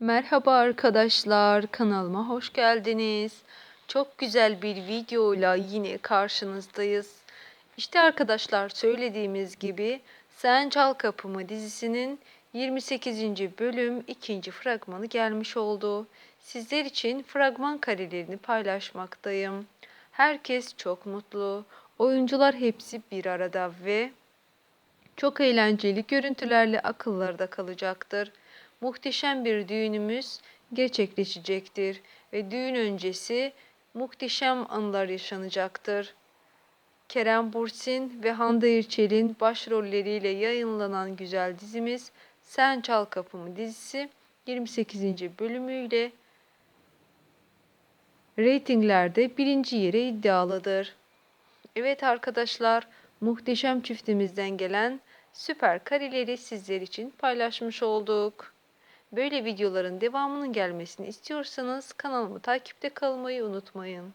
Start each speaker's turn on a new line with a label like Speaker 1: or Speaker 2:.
Speaker 1: Merhaba arkadaşlar, kanalıma hoş geldiniz. Çok güzel bir videoyla yine karşınızdayız. İşte arkadaşlar söylediğimiz gibi Sen Çal Kapımı dizisinin 28. bölüm 2. fragmanı gelmiş oldu. Sizler için fragman karelerini paylaşmaktayım. Herkes çok mutlu. Oyuncular hepsi bir arada ve çok eğlenceli görüntülerle akıllarda kalacaktır. Muhteşem bir düğünümüz gerçekleşecektir ve düğün öncesi muhteşem anlar yaşanacaktır. Kerem Bursin ve Hande Erçel'in başrolleriyle yayınlanan güzel dizimiz Sen Çal Kapımı dizisi 28. bölümüyle reytinglerde birinci yere iddialıdır. Evet arkadaşlar, muhteşem çiftimizden gelen süper kareleri sizler için paylaşmış olduk. Böyle videoların devamının gelmesini istiyorsanız kanalımı takipte kalmayı unutmayın.